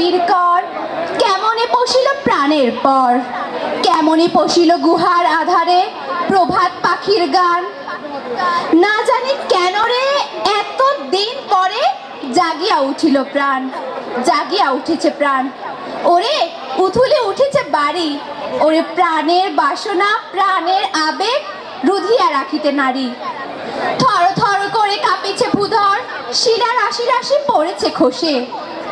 রবির কর, কেমনে পশিল প্রাণের পর? কেমনে পশিল গুহার আধারে প্রভাত পাখির গান? না জানি কেন রে এত দিন পরে জাগিয়া উঠিল প্রাণ, জাগিয়া উঠেছে প্রাণ। ওরে, উথুলে উঠেছে বাড়ি। ওরে, প্রাণের বাসনা, প্রাণের আবেগ রুধিয়া রাখিতে নারী। থর থর করে কাঁপিছে ভূধর শিলা রাশি রাশি পড়েছে খসে।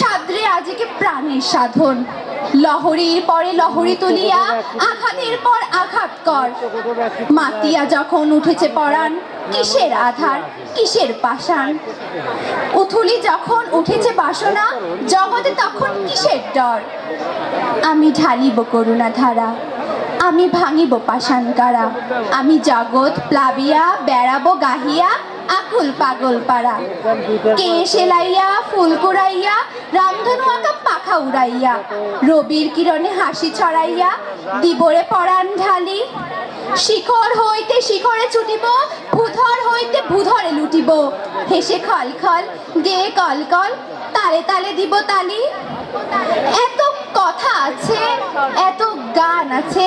সাদরে আজকে প্রাণের সাধন। লহরীর পরে লহরী তুলিয়া, আঘাতের পর আঘাত কর। মাতিয়া যখন উঠেছে পরাণ, কিসের আধার, কিসের পাষাণ? উথুলি যখন উঠেছে বাসনা, জগতে তখন কিসের ডর? আমি ঢালিব করুণা ধারা আমি ভাঙিব পাষাণ কারা আমি জগৎ প্লাবিয়া, বেড়াবো গাহিয়া আকুল পাগল পাড়া। কে সেলাইয়া ফুল কুড়াইয়া রামধনু আঁকা পাখা উড়াইয়া, রবির কিরণে হাসি ছড়াইয়া, দিবরে পরাণ ঢালি। শিখর হইতে শিখরে ছুটিব, ভূধর হইতে ভূধরে লুটিব। হেসে খল খল গেয়ে কল কল, তালে তালে দিব তালি। এত কথা আছে, এত গান আছে